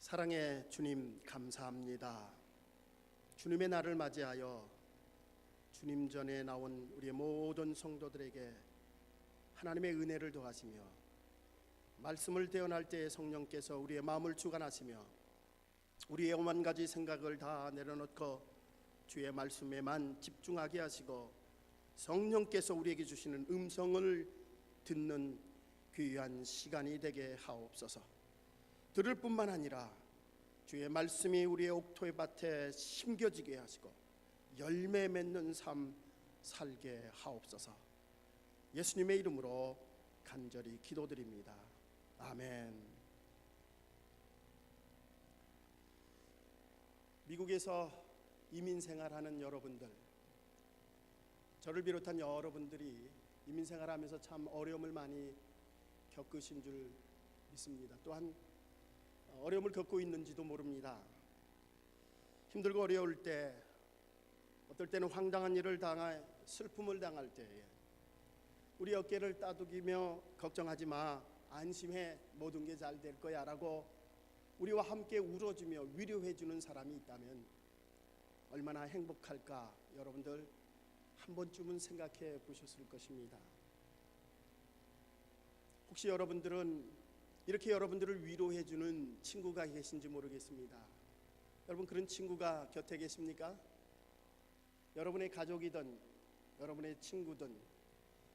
사랑의 주님 감사합니다. 주님의 날을 맞이하여 주님 전에 나온 우리의 모든 성도들에게 하나님의 은혜를 더하시며 말씀을 대언할 때에 성령께서 우리의 마음을 주관하시며 우리의 오만 가지 생각을 다 내려놓고 주의 말씀에만 집중하게 하시고 성령께서 우리에게 주시는 음성을 듣는 귀한 시간이 되게 하옵소서. 들을 뿐만 아니라 주의 말씀이 우리의 옥토의 밭에 심겨지게 하시고 열매 맺는 삶 살게 하옵소서. 예수님의 이름으로 간절히 기도드립니다. 아멘. 미국에서 이민 생활하는 여러분들, 저를 비롯한 여러분들이 이민 생활하면서 참 어려움을 많이 겪으신 줄 믿습니다. 또한 어려움을 겪고 있는지도 모릅니다. 힘들고 어려울 때, 어떨 때는 황당한 일을 당할 슬픔을 당할 때에 우리 어깨를 따두기며 걱정하지 마, 안심해, 모든 게 잘 될 거야 라고 우리와 함께 울어주며 위로해주는 사람이 있다면 얼마나 행복할까 여러분들 한 번쯤은 생각해 보셨을 것입니다. 혹시 여러분들은 이렇게 여러분들을 위로해 주는 친구가 계신지 모르겠습니다. 여러분 그런 친구가 곁에 계십니까? 여러분의 가족이든 여러분의 친구든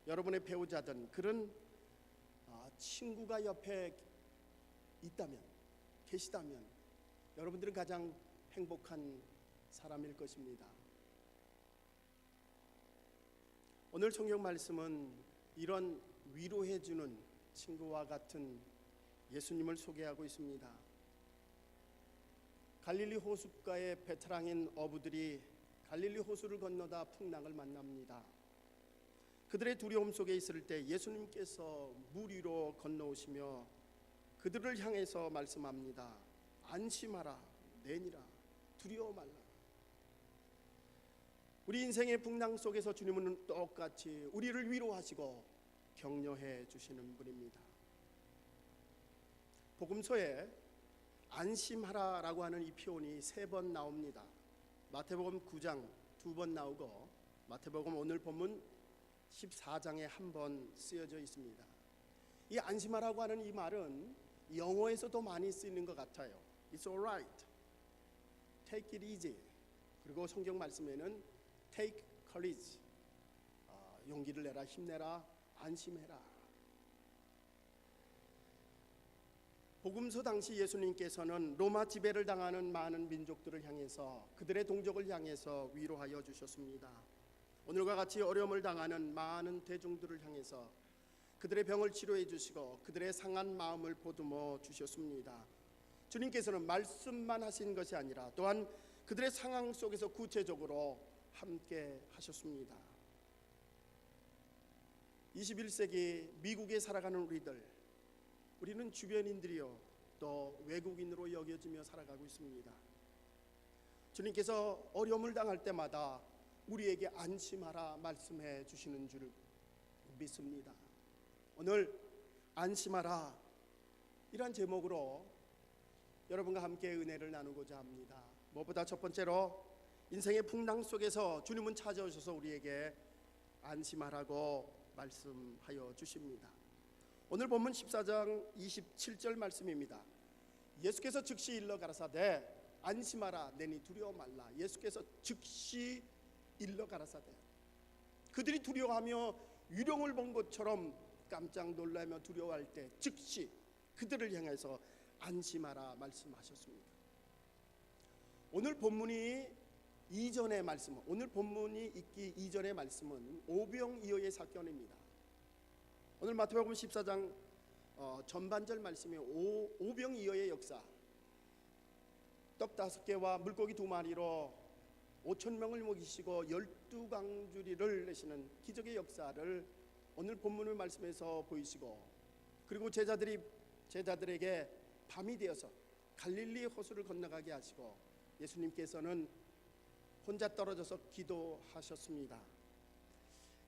여러분의 배우자든 그런 아, 친구가 옆에 있다면 계시다면 여러분들은 가장 행복한 사람일 것입니다. 오늘 성경 말씀은 이런 위로해 주는 친구와 같은 예수님을 소개하고 있습니다. 갈릴리 호숫가의 베테랑인 어부들이 갈릴리 호수를 건너다 풍랑을 만납니다. 그들의 두려움 속에 있을 때 예수님께서 물 위로 건너오시며 그들을 향해서 말씀합니다. 안심하라, 내니라, 두려워 말라. 우리 인생의 풍랑 속에서 주님은 똑같이 우리를 위로하시고 격려해 주시는 분입니다. 복음서에 안심하라라고 하는 이 표현이 세 번 나옵니다. 마태복음 9장 두 번 나오고 마태복음 오늘 본문 14장에 한 번 쓰여져 있습니다. 이 안심하라고 하는 이 말은 영어에서도 많이 쓰이는 것 같아요. It's alright. Take it easy. 그리고 성경 말씀에는 take courage. 아, 용기를 내라, 힘내라, 안심해라. 복음서 당시 예수님께서는 로마 지배를 당하는 많은 민족들을 향해서 그들의 동족을 향해서 위로하여 주셨습니다. 오늘과 같이 어려움을 당하는 많은 대중들을 향해서 그들의 병을 치료해 주시고 그들의 상한 마음을 보듬어 주셨습니다. 주님께서는 말씀만 하신 것이 아니라 또한 그들의 상황 속에서 구체적으로 함께 하셨습니다. 21세기 미국에 살아가는 우리들 우리는 주변인들이요 또 외국인으로 여겨지며 살아가고 있습니다. 주님께서 어려움을 당할 때마다 우리에게 안심하라 말씀해 주시는 줄 믿습니다. 오늘 안심하라 이런 제목으로 여러분과 함께 은혜를 나누고자 합니다. 무엇보다 첫 번째로 인생의 풍랑 속에서 주님은 찾아오셔서 우리에게 안심하라고 말씀하여 주십니다. 오늘 본문 14장 27절 말씀입니다. 예수께서 즉시 일러 가라사대 안심하라 내니 두려워 말라. 예수께서 즉시 일러 가라사대 그들이 두려워하며 유령을 본 것처럼 깜짝 놀라며 두려워할 때 즉시 그들을 향해서 안심하라 말씀하셨습니다. 오늘 본문이 이전의 말씀, 오늘 본문이 있기 이전의 말씀은 오병이어의 사건입니다. 오늘 마태복음 14장 어, 전반절 말씀이 오, 오병이어의 역사 떡 다섯 개와 물고기 두 마리로 오천 명을 먹이시고 열두 강주리를 내시는 기적의 역사를 오늘 본문을 말씀에서 보이시고 그리고 제자들이 제자들에게 밤이 되어서 갈릴리 호수를 건너가게 하시고 예수님께서는 혼자 떨어져서 기도하셨습니다.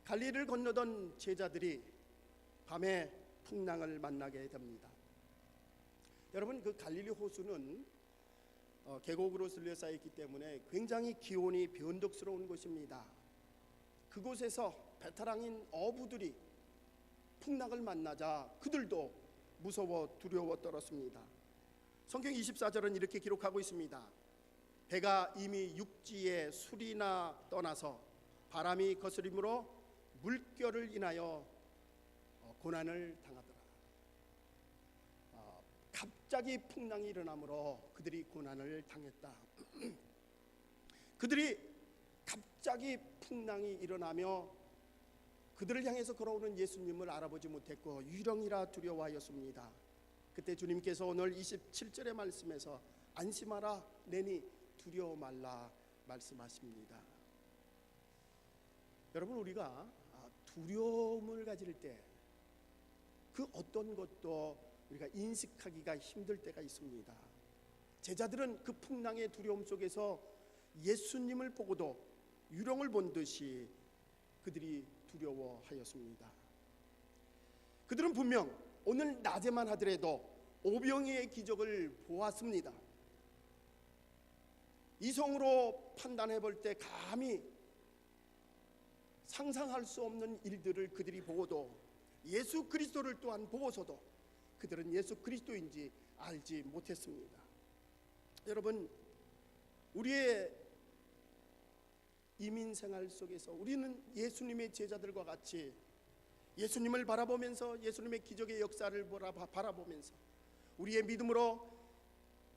갈릴리를 건너던 제자들이 밤에 풍랑을 만나게 됩니다. 여러분 그 갈릴리 호수는 어, 계곡으로 둘러싸여 있기 때문에 굉장히 기온이 변덕스러운 곳입니다. 그곳에서 베테랑인 어부들이 풍랑을 만나자 그들도 무서워 두려워 떨었습니다. 성경 24절은 이렇게 기록하고 있습니다. 배가 이미 육지에 술이나 떠나서 바람이 거스림으로 물결을 인하여 어, 고난을 당하더라. 어, 갑자기 풍랑이 일어나므로 그들이 고난을 당했다. 그들이 갑자기 풍랑이 일어나며 그들을 향해서 걸어오는 예수님을 알아보지 못했고 유령이라 두려워하였습니다. 그때 주님께서 오늘 27절의 말씀에서 안심하라 내니 두려워 말라 말씀하십니다. 여러분 우리가 아, 두려움을 가질 때 그 어떤 것도 우리가 인식하기가 힘들 때가 있습니다. 제자들은 그 풍랑의 두려움 속에서 예수님을 보고도 유령을 본 듯이 그들이 두려워하였습니다. 그들은 분명 오늘 낮에만 하더라도 오병이의 기적을 보았습니다. 이성으로 판단해 볼 때 감히 상상할 수 없는 일들을 그들이 보고도 예수 그리스도를 또한 보고서도 그들은 예수 그리스도인지 알지 못했습니다. 여러분 우리의 이민 생활 속에서 우리는 예수님의 제자들과 같이 예수님을 바라보면서 예수님의 기적의 역사를 바라보면서 우리의 믿음으로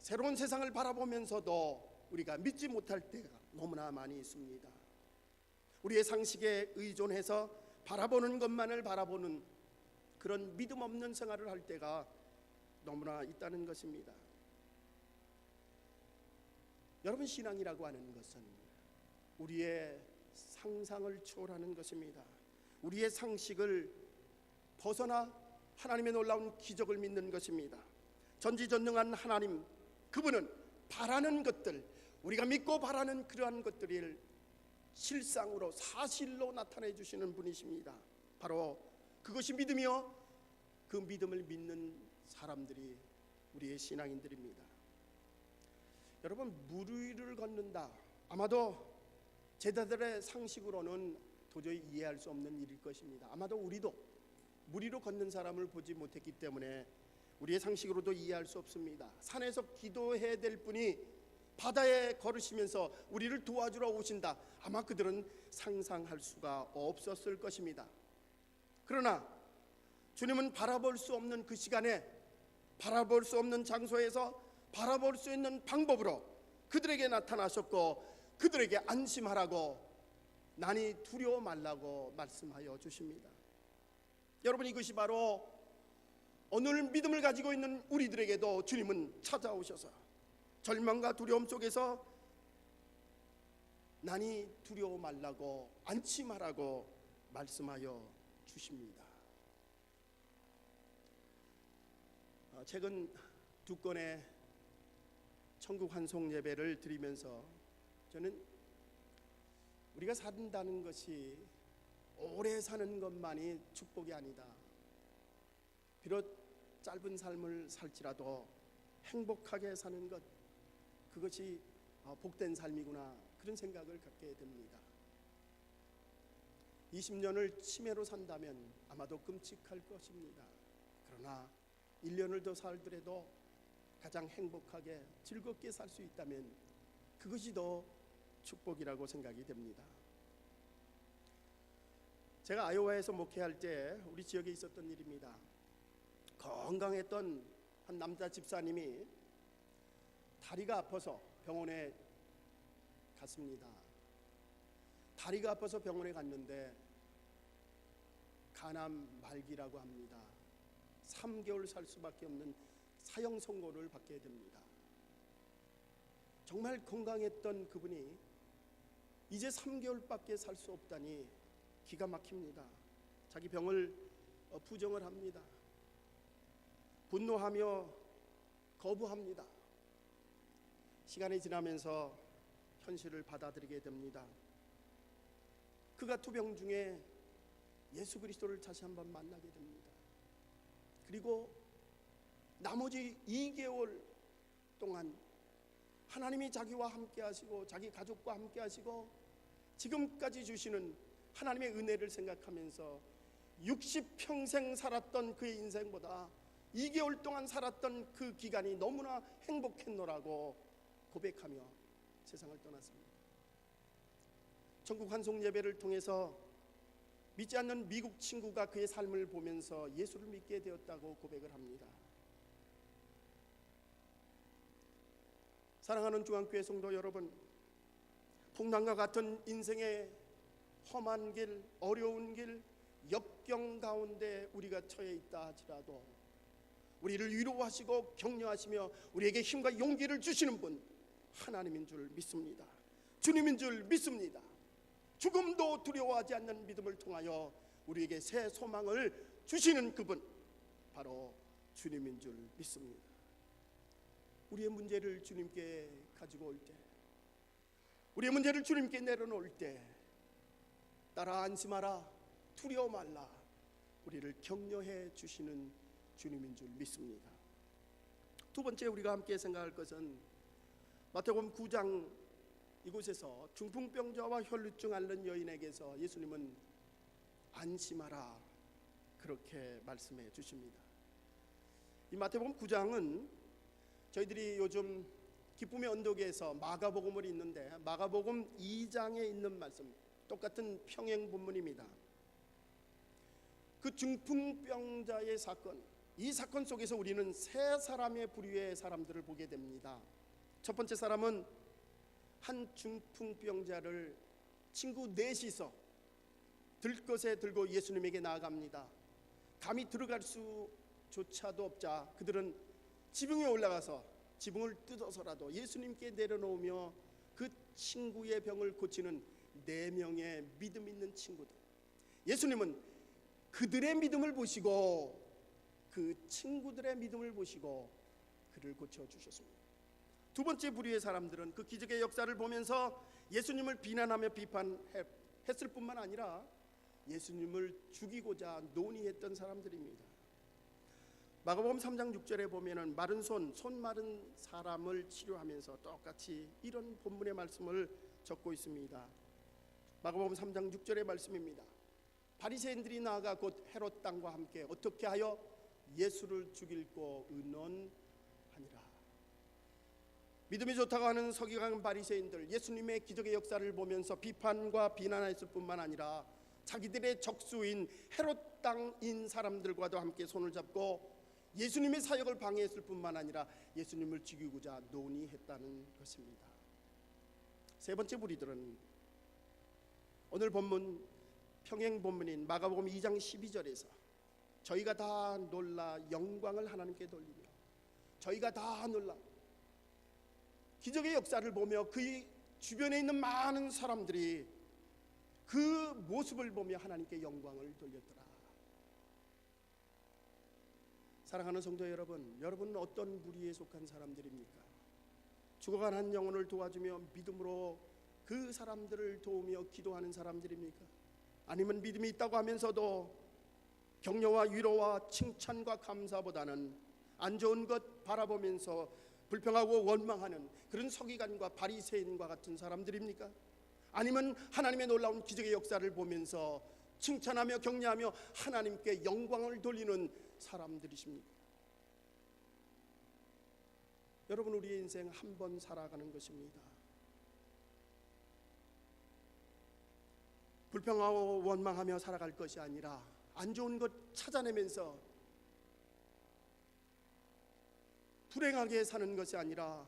새로운 세상을 바라보면서도 우리가 믿지 못할 때가 너무나 많이 있습니다. 우리의 상식에 의존해서 바라보는 것만을 바라보는 그런 믿음 없는 생활을 할 때가 너무나 있다는 것입니다. 여러분 신앙이라고 하는 것은 우리의 상상을 초월하는 것입니다. 우리의 상식을 벗어나 하나님의 놀라운 기적을 믿는 것입니다. 전지전능한 하나님 그분은 바라는 것들 우리가 믿고 바라는 그러한 것들을 실상으로 사실로 나타내 주시는 분이십니다. 바로 그것이 믿음이요. 그 믿음을 믿는 사람들이 우리의 신앙인들입니다. 여러분 물 위를 걷는다. 아마도 제자들의 상식으로는 도저히 이해할 수 없는 일일 것입니다. 아마도 우리도 물 위로 걷는 사람을 보지 못했기 때문에 우리의 상식으로도 이해할 수 없습니다. 산에서 기도해야 될 분이 바다에 걸으시면서 우리를 도와주러 오신다. 아마 그들은 상상할 수가 없었을 것입니다. 그러나 주님은 바라볼 수 없는 그 시간에 바라볼 수 없는 장소에서 바라볼 수 있는 방법으로 그들에게 나타나셨고 그들에게 안심하라고 난이 두려워 말라고 말씀하여 주십니다. 여러분 이것이 바로 오늘 믿음을 가지고 있는 우리들에게도 주님은 찾아오셔서 절망과 두려움 속에서 난이 두려워 말라고 안심하라고 말씀하여 주십니다. 어, 최근 두 건의 천국 환송 예배를 드리면서 저는 우리가 산다는 것이 오래 사는 것만이 축복이 아니다. 비록 짧은 삶을 살지라도 행복하게 사는 것 그것이 어, 복된 삶이구나 그런 생각을 갖게 됩니다. 20년을 치매로 산다면 아마도 끔찍할 것입니다. 그러나 1년을 더 살더라도 가장 행복하게 즐겁게 살 수 있다면 그것이 더 축복이라고 생각이 됩니다. 제가 아이오와에서 목회할 때 우리 지역에 있었던 일입니다. 건강했던 한 남자 집사님이 다리가 아파서 병원에 갔습니다. 다리가 아파서 병원에 갔는데 간암 말기라고 합니다. 3개월 살 수밖에 없는 사형 선고를 받게 됩니다. 정말 건강했던 그분이 이제 3개월밖에 살 수 없다니 기가 막힙니다. 자기 병을 어, 부정을 합니다. 분노하며 거부합니다. 시간이 지나면서 현실을 받아들이게 됩니다. 그가 투병 중에 예수 그리스도를 다시 한번 만나게 됩니다. 그리고 나머지 2개월 동안 하나님이 자기와 함께 하시고 자기 가족과 함께 하시고 지금까지 주시는 하나님의 은혜를 생각하면서 60평생 살았던 그의 인생보다 2개월 동안 살았던 그 기간이 너무나 행복했노라고 고백하며 세상을 떠났습니다. 전국 환송 예배를 통해서 믿지 않는 미국 친구가 그의 삶을 보면서 예수를 믿게 되었다고 고백을 합니다. 사랑하는 중앙교회 성도 여러분, 풍랑과 같은 인생의 험한 길, 어려운 길, 역경 가운데 우리가 처해 있다 할지라도 우리를 위로하시고 격려하시며 우리에게 힘과 용기를 주시는 분 하나님인 줄 믿습니다. 주님인 줄 믿습니다. 죽음도 두려워하지 않는 믿음을 통하여 우리에게 새 소망을 주시는 그분 바로 주님인 줄 믿습니다. 우리의 문제를 주님께 가지고 올 때, 우리의 문제를 주님께 내려놓을 때, 따라 안심하라, 두려워 말라, 우리를 격려해 주시는 주님인 줄 믿습니다. 두 번째 우리가 함께 생각할 것은 마태복음 9장 이곳에서 중풍병자와 혈루증 앓는 여인에게서 예수님은 안심하라 그렇게 말씀해 주십니다. 이 마태복음 9장은 저희들이 요즘 기쁨의 언덕에서 마가복음을 읽는데 마가복음 2장에 있는 말씀 똑같은 평행 본문입니다. 그 중풍병자의 사건 이 사건 속에서 우리는 세 사람의 부류의 사람들을 보게 됩니다. 첫 번째 사람은 한 중풍병자를 친구 넷이서 들것에 들고 예수님에게 나아갑니다. 감히 들어갈 수조차도 없자 그들은 지붕에 올라가서 지붕을 뜯어서라도 예수님께 내려놓으며 그 친구의 병을 고치는 네 명의 믿음 있는 친구들. 예수님은 그들의 믿음을 보시고 그 친구들의 믿음을 보시고 그를 고쳐 주셨습니다. 두 번째 부류의 사람들은 그 기적의 역사를 보면서 예수님을 비난하며 비판했을 뿐만 아니라 예수님을 죽이고자 논의했던 사람들입니다. 마가복음 3장 6절에 보면은 마른 손, 손 마른 사람을 치료하면서 똑같이 이런 본문의 말씀을 적고 있습니다. 마가복음 3장 6절의 말씀입니다. 바리새인들이 나아가 곧 헤롯 땅과 함께 어떻게 하여 예수를 죽일고 의논하니라. 믿음이 좋다고 하는 서기관 바리새인들 예수님의 기적의 역사를 보면서 비판과 비난했을 뿐만 아니라 자기들의 적수인 헤롯 땅인 사람들과도 함께 손을 잡고 예수님의 사역을 방해했을 뿐만 아니라 예수님을 죽이고자 논의했다는 것입니다. 세 번째 무리들은 오늘 본문 평행 본문인 마가복음 2장 12절에서 저희가 다 놀라 영광을 하나님께 돌리며 저희가 다 놀라 기적의 역사를 보며 그 주변에 있는 많은 사람들이 그 모습을 보며 하나님께 영광을 돌렸더라. 사랑하는 성도 여러분, 여러분은 어떤 무리에 속한 사람들입니까? 죽어간 한 영혼을 도와주며 믿음으로 그 사람들을 도우며 기도하는 사람들입니까? 아니면 믿음이 있다고 하면서도 격려와 위로와 칭찬과 감사보다는 안 좋은 것 바라보면서 불평하고 원망하는 그런 서기관과 바리새인과 같은 사람들입니까? 아니면 하나님의 놀라운 기적의 역사를 보면서 칭찬하며 격려하며 하나님께 영광을 돌리는 사람들이십니까? 여러분 우리의 인생 한 번 살아가는 것입니다. 불평하고 원망하며 살아갈 것이 아니라 안 좋은 것 찾아내면서 불행하게 사는 것이 아니라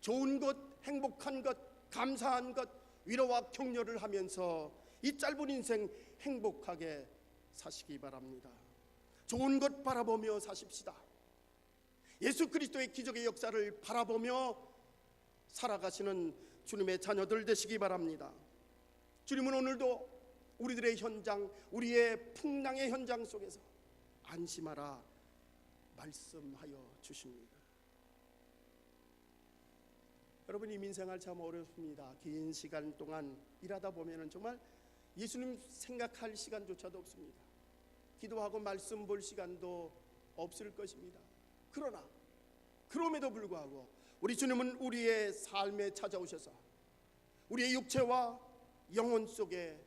좋은 것, 행복한 것, 감사한 것, 위로와 격려를 하면서 이 짧은 인생 행복하게 사시기 바랍니다. 좋은 것 바라보며 사십시다. 예수 그리스도의 기적의 역사를 바라보며 살아가시는 주님의 자녀들 되시기 바랍니다. 주님은 오늘도 우리들의 현장, 우리의 풍랑의 현장 속에서 안심하라 말씀하여 주십니다. 여러분 이민 생활 참 어렵습니다. 긴 시간 동안 일하다 보면은 정말 예수님 생각할 시간조차도 없습니다. 기도하고 말씀 볼 시간도 없을 것입니다. 그 그러나 그럼에도 불구하고 우리 주님은 우리의 삶에 찾아오셔서 우리의 육체와 영혼 속에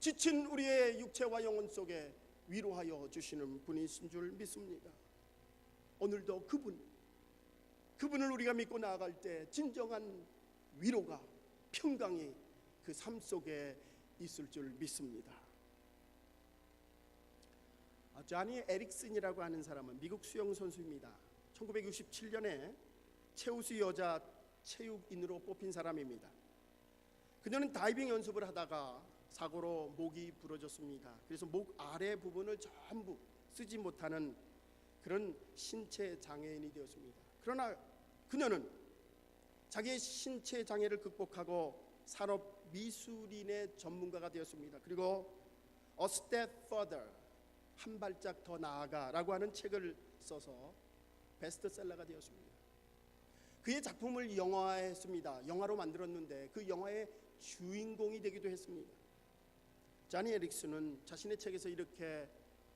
지친 우리의 육체와 영혼 속에 위로하여 주시는 분이신 줄 믿습니다. 오늘도 그분 그분을 우리가 믿고 나아갈 때 진정한 위로가 평강이 그 삶 속에 있을 줄 믿습니다. 아, 자니 에릭슨이라고 하는 사람은 미국 수영 선수입니다. 1967년에 최우수 여자 체육인으로 뽑힌 사람입니다. 그녀는 다이빙 연습을 하다가 사고로 목이 부러졌습니다. 그래서 목 아래 부분을 전부 쓰지 못하는 그런 신체 장애인이 되었습니다. 그러나 그녀는 자기의 신체 장애를 극복하고 산업 미술인의 전문가가 되었습니다. 그리고 A Step Further 한 발짝 더 나아가라고 하는 책을 써서 베스트셀러가 되었습니다. 그의 작품을 영화화했습니다. 영화로 만들었는데 그 영화의 주인공이 되기도 했습니다. 자니 에릭슨은 자신의 책에서 이렇게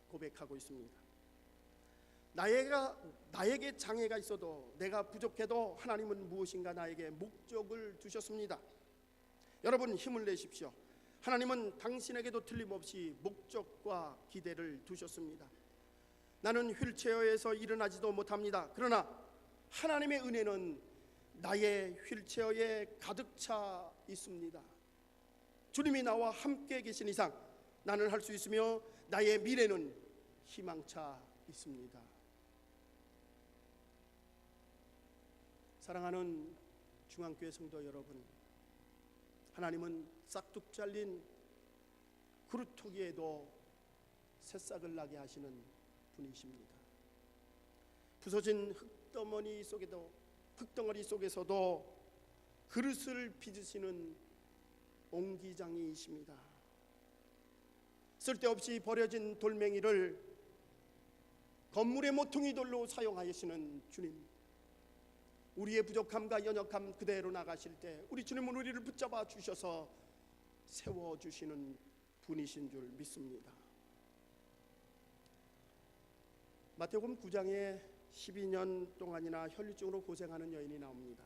고백하고 있습니다. 나에가 나에게 장애가 있어도 내가 부족해도 하나님은 무엇인가 나에게 목적을 두셨습니다. 여러분 힘을 내십시오. 하나님은 당신에게도 틀림없이 목적과 기대를 두셨습니다. 나는 휠체어에서 일어나지도 못합니다. 그러나 하나님의 은혜는 나의 휠체어에 가득 차 있습니다. 주님이 나와 함께 계신 이상 나는 할 수 있으며 나의 미래는 희망차 있습니다. 사랑하는 중앙교회 성도 여러분, 하나님은 싹둑 잘린 그루터기에도 새싹을 나게 하시는 분이십니다. 부서진 흙덩어리 속에도 흙덩어리 속에서도 그릇을 빚으시는 옹기장이십니다. 쓸데없이 버려진 돌멩이를 건물의 모퉁이 돌로 사용하시는 주님. 우리의 부족함과 연약함 그대로 나가실 때 우리 주님은 우리를 붙잡아 주셔서 세워 주시는 분이신 줄 믿습니다. 마태복음 9장에 12년 동안이나 혈류증으로 고생하는 여인이 나옵니다.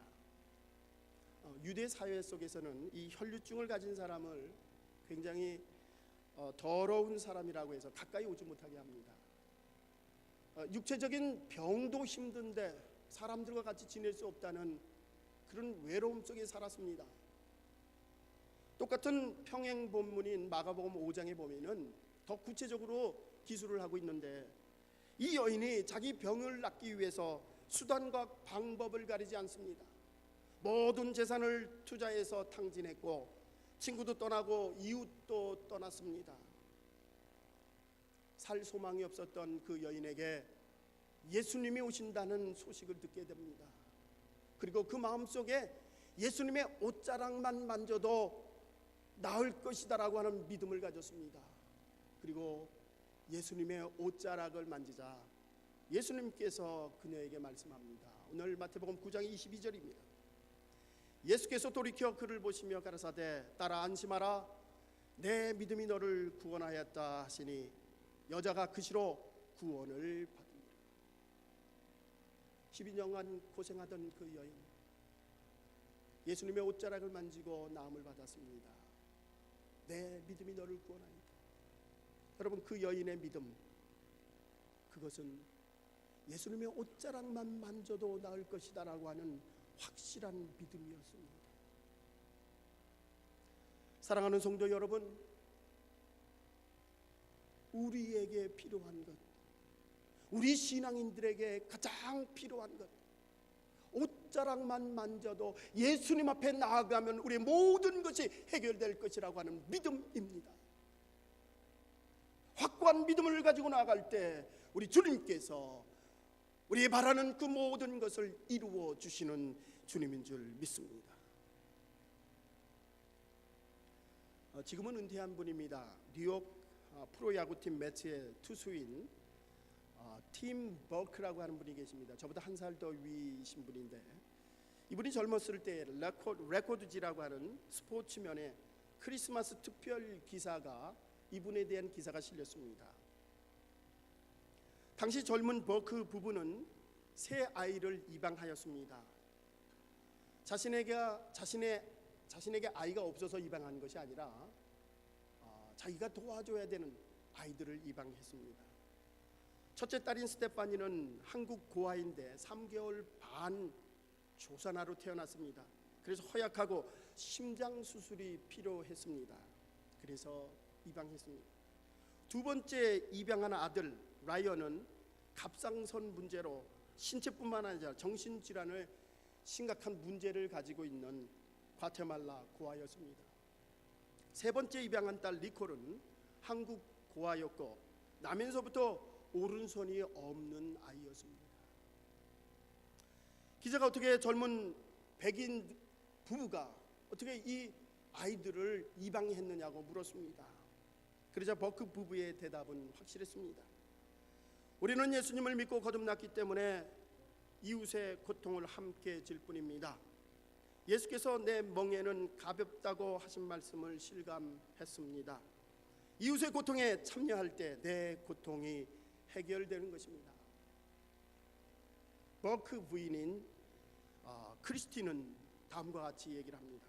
어, 유대 사회 속에서는 이 혈류증을 가진 사람을 굉장히 어, 더러운 사람이라고 해서 가까이 오지 못하게 합니다. 어, 육체적인 병도 힘든데 사람들과 같이 지낼 수 없다는 그런 외로움 속에 살았습니다. 똑같은 평행 본문인 마가복음 5장에 보면은 더 구체적으로 기술을 하고 있는데 이 여인이 자기 병을 낫기 위해서 수단과 방법을 가리지 않습니다. 모든 재산을 투자해서 탕진했고 친구도 떠나고 이웃도 떠났습니다. 살 소망이 없었던 그 여인에게 예수님이 오신다는 소식을 듣게 됩니다. 그리고 그 마음속에 예수님의 옷자락만 만져도 나을 것이다라고 하는 믿음을 가졌습니다. 그리고 예수님의 옷자락을 만지자 예수님께서 그녀에게 말씀합니다. 오늘 마태복음 9장 22절입니다. 예수께서 돌이켜 그를 보시며 가라사대 따라 안심하라 내 믿음이 너를 구원하였다 하시니 여자가 그 시로 구원을 받 12년간 고생하던 그 여인 예수님의 옷자락을 만지고 나음을 받았습니다. 내 믿음이 너를 구원하니까. 여러분 그 여인의 믿음 그것은 예수님의 옷자락만 만져도 나을 것이다라고 하는 확실한 믿음이었습니다. 사랑하는 성도 여러분, 우리에게 필요한 것 우리 신앙인들에게 가장 필요한 것 옷자락만 만져도 예수님 앞에 나아가면 우리의 모든 것이 해결될 것이라고 하는 믿음입니다. 확고한 믿음을 가지고 나아갈 때 우리 주님께서 우리 바라는 그 모든 것을 이루어 주시는 주님인 줄 믿습니다. 어, 지금은 은퇴한 분입니다. 뉴욕 어, 프로야구팀 매치의 투수인 어, 팀 버크라고 하는 분이 계십니다. 저보다 한 살 더 위이신 분인데 이분이 젊었을 때 레코드, 레코드지라고 하는 스포츠면에 크리스마스 특별 기사가 이분에 대한 기사가 실렸습니다. 당시 젊은 버크 부부는 새 아이를 입양하였습니다. 자신에게 자신의 자신에게 아이가 없어서 입양한 것이 아니라 아, 자기가 도와줘야 되는 아이들을 입양했습니다. 첫째 딸인 스테파니는 한국 고아인데 3개월 반 조산아로 태어났습니다. 그래서 허약하고 심장 수술이 필요했습니다. 그래서 입양했습니다. 두 번째 입양한 아들 라이언은 갑상선 문제로 신체뿐만 아니라 정신 질환을 심각한 문제를 가지고 있는 과테말라 고아였습니다. 세 번째 입양한 딸 니콜은 한국 고아였고 나면서부터 오른손이 없는 아이였습니다. 기자가 어떻게 젊은 백인 부부가 어떻게 이 아이들을 입양했느냐고 물었습니다. 그러자 버크 부부의 대답은 확실했습니다. 우리는 예수님을 믿고 거듭났기 때문에 이웃의 고통을 함께 질 뿐입니다. 예수께서 내 멍에는 가볍다고 하신 말씀을 실감했습니다. 이웃의 고통에 참여할 때 내 고통이 해결되는 것입니다. 버크 부인인 어, 크리스티는 다음과 같이 얘기를 합니다.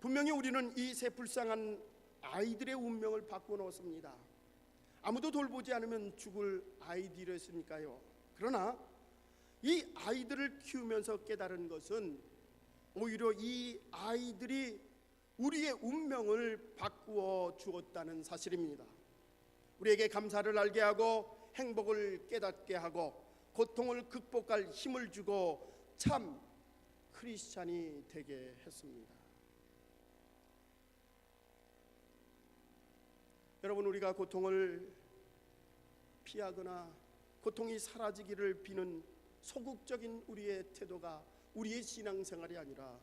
분명히 우리는 이 세 불쌍한 아이들의 운명을 바꿔놓습니다. 아무도 돌보지 않으면 죽을 아이들이었으니까요. 그러나 이 아이들을 키우면서 깨달은 것은 오히려 이 아이들이 우리의 운명을 바꾸어 주었다는 사실입니다. 우리에게 감사를 알게 하고 행복을 깨닫게 하고 고통을 극복할 힘을 주고 참 크리스찬이 되게 했습니다. 여러분 우리가 고통을 피하거나 고통이 사라지기를 비는 소극적인 우리의 태도가 우리의 신앙생활이 아니라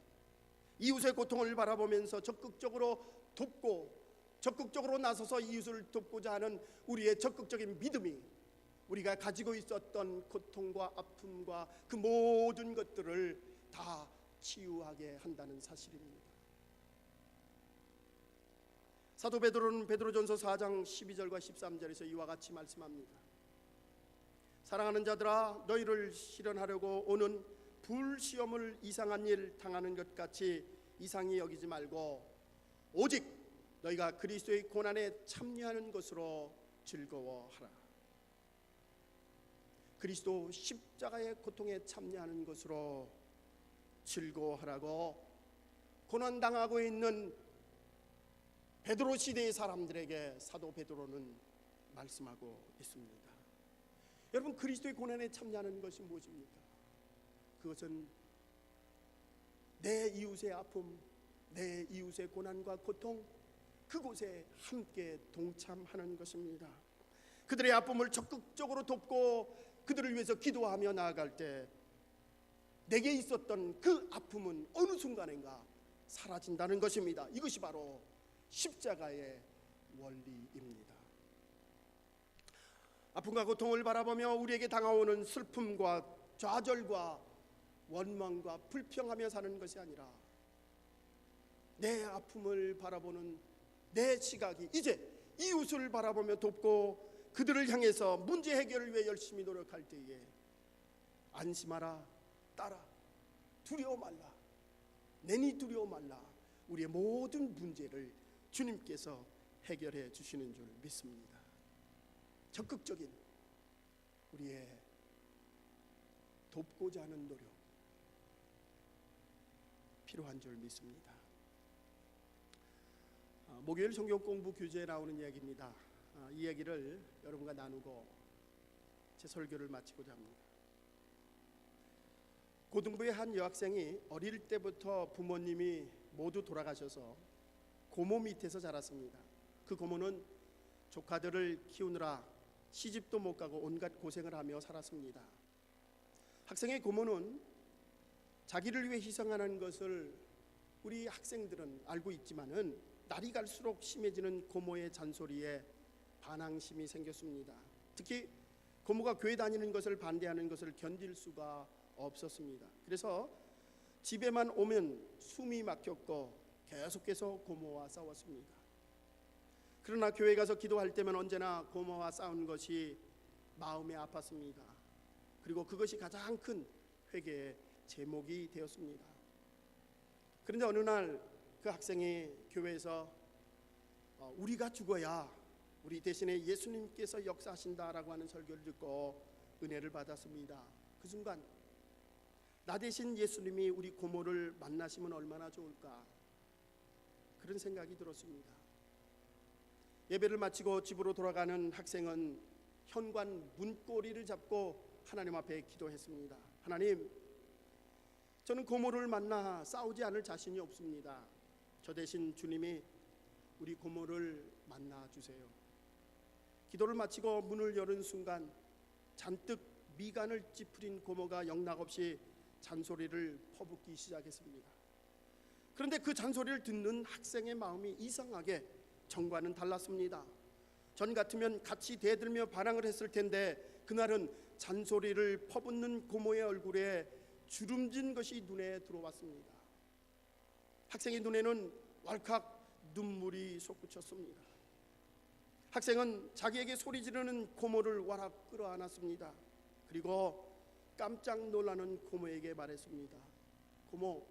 이웃의 고통을 바라보면서 적극적으로 돕고 적극적으로 나서서 이웃을 돕고자 하는 우리의 적극적인 믿음이 우리가 가지고 있었던 고통과 아픔과 그 모든 것들을 다 치유하게 한다는 사실입니다. 사도 베드로는 베드로전서 4장 12절과 13절에서 이와 같이 말씀합니다. 사랑하는 자들아 너희를 실현하려고 오는 불시험을 이상한 일 당하는 것 같이 이상히 여기지 말고 오직 너희가 그리스도의 고난에 참여하는 것으로 즐거워하라. 그리스도 십자가의 고통에 참여하는 것으로 즐거워하라고 고난 당하고 있는 베드로 시대의 사람들에게 사도 베드로는 말씀하고 있습니다. 여러분 그리스도의 고난에 참여하는 것이 무엇입니까? 그것은 내 이웃의 아픔, 내 이웃의 고난과 고통 그곳에 함께 동참하는 것입니다. 그들의 아픔을 적극적으로 돕고 그들을 위해서 기도하며 나아갈 때 내게 있었던 그 아픔은 어느 순간인가 사라진다는 것입니다. 이것이 바로 십자가의 원리입니다. 아픔과 고통을 바라보며 우리에게 당하오는 슬픔과 좌절과 원망과 불평하며 사는 것이 아니라 내 아픔을 바라보는 내 시각이 이제 이웃을 바라보며 돕고 그들을 향해서 문제 해결을 위해 열심히 노력할 때에 안심하라 따라 두려워 말라 내니 두려워 말라 우리의 모든 문제를 주님께서 해결해 주시는 줄 믿습니다. 적극적인 우리의 돕고자 하는 노력 필요한 줄 믿습니다. 아, 목요일 성경 공부 교재에 나오는 이야기입니다. 아, 이 얘기를 여러분과 나누고 제 설교를 마치고자 합니다. 고등부의 한 여학생이 어릴 때부터 부모님이 모두 돌아가셔서 고모 밑에서 자랐습니다. 그 고모는 조카들을 키우느라 시집도 못 가고 온갖 고생을 하며 살았습니다. 학생의 고모는 자기를 위해 희생하는 것을 우리 학생들은 알고 있지만은 날이 갈수록 심해지는 고모의 잔소리에 반항심이 생겼습니다. 특히 고모가 교회 다니는 것을 반대하는 것을 견딜 수가 없었습니다. 그래서 집에만 오면 숨이 막혔고 계속해서 고모와 싸웠습니다. 그러나 교회 가서 기도할 때면 언제나 고모와 싸운 것이 마음이 아팠습니다. 그리고 그것이 가장 큰 회개의 제목이 되었습니다. 그런데 어느 날 그 학생이 교회에서 어, 우리가 죽어야 우리 대신에 예수님께서 역사하신다라고 하는 설교를 듣고 은혜를 받았습니다. 그 순간 나 대신 예수님이 우리 고모를 만나시면 얼마나 좋을까 그런 생각이 들었습니다. 예배를 마치고 집으로 돌아가는 학생은 현관 문고리를 잡고 하나님 앞에 기도했습니다. 하나님, 저는 고모를 만나 싸우지 않을 자신이 없습니다. 저 대신 주님이 우리 고모를 만나 주세요. 기도를 마치고 문을 여는 순간 잔뜩 미간을 찌푸린 고모가 영락없이 잔소리를 퍼붓기 시작했습니다. 그런데 그 잔소리를 듣는 학생의 마음이 이상하게 전과는 달랐습니다. 전 같으면 같이 대들며 반항을 했을 텐데 그날은 잔소리를 퍼붓는 고모의 얼굴에 주름진 것이 눈에 들어왔습니다. 학생의 눈에는 왈칵 눈물이 솟구쳤습니다. 학생은 자기에게 소리 지르는 고모를 와락 끌어안았습니다. 그리고 깜짝 놀라는 고모에게 말했습니다. 고모,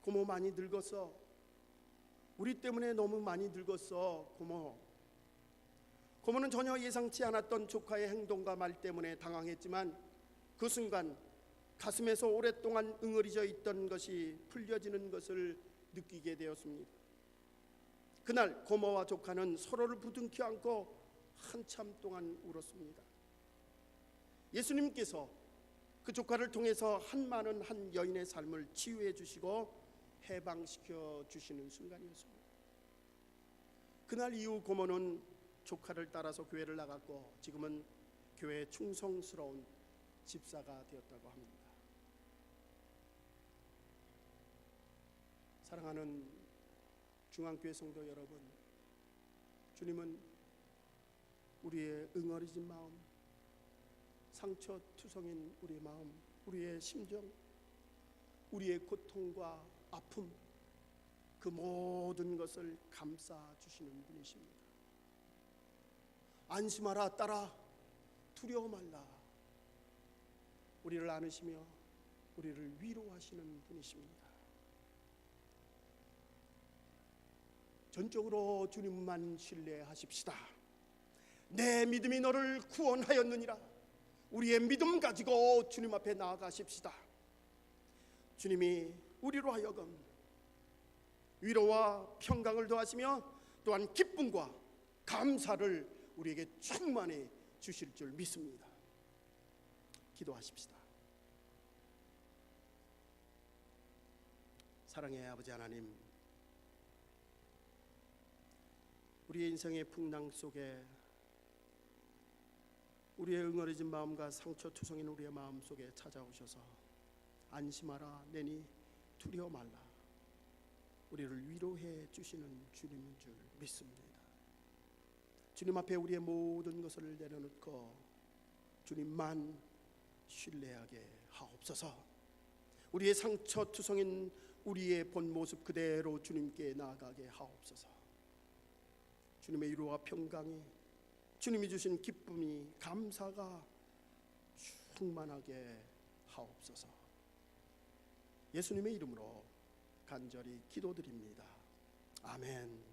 고모 많이 늙었어. 우리 때문에 너무 많이 늙었어, 고모. 고모는 전혀 예상치 않았던 조카의 행동과 말 때문에 당황했지만 그 순간 가슴에서 오랫동안 응어리져 있던 것이 풀려지는 것을 느끼게 되었습니다. 그날 고모와 조카는 서로를 부둥켜 안고 한참 동안 울었습니다. 예수님께서 그 조카를 통해서 한 많은 한 여인의 삶을 치유해 주시고 해방시켜 주시는 순간이었습니다. 그날 이후 고모는 조카를 따라서 교회를 나갔고 지금은 교회에 충성스러운 집사가 되었다고 합니다. 사랑하는 중앙교회 성도 여러분, 주님은 우리의 응어리진 마음, 상처 투성인 우리의 마음, 우리의 심정, 우리의 고통과 아픔, 그 모든 것을 감싸 주시는 분이십니다. 안심하라 딸아 두려워 말라 우리를 안으시며 우리를 위로하시는 분이십니다. 전적으로 주님만 신뢰하십시다. 내 믿음이 너를 구원하였느니라. 우리의 믿음 가지고 주님 앞에 나아가십시다. 주님이 우리로 하여금 위로와 평강을 더하시며 또한 기쁨과 감사를 우리에게 충만히 주실 줄 믿습니다. 기도하십시다. 사랑의 아버지 하나님, 우리의 인생의 풍랑 속에 우리의 응어리진 마음과 상처 투성인 우리의 마음 속에 찾아오셔서 안심하라 내니 두려워 말라 우리를 위로해 주시는 주님인 줄 믿습니다. 주님 앞에 우리의 모든 것을 내려놓고 주님만 신뢰하게 하옵소서. 우리의 상처 투성인 우리의 본 모습 그대로 주님께 나아가게 하옵소서. 주님의 위로와 평강이 주님이 주신 기쁨이 감사가 충만하게 하옵소서. 예수님의 이름으로 간절히 기도드립니다. 아멘.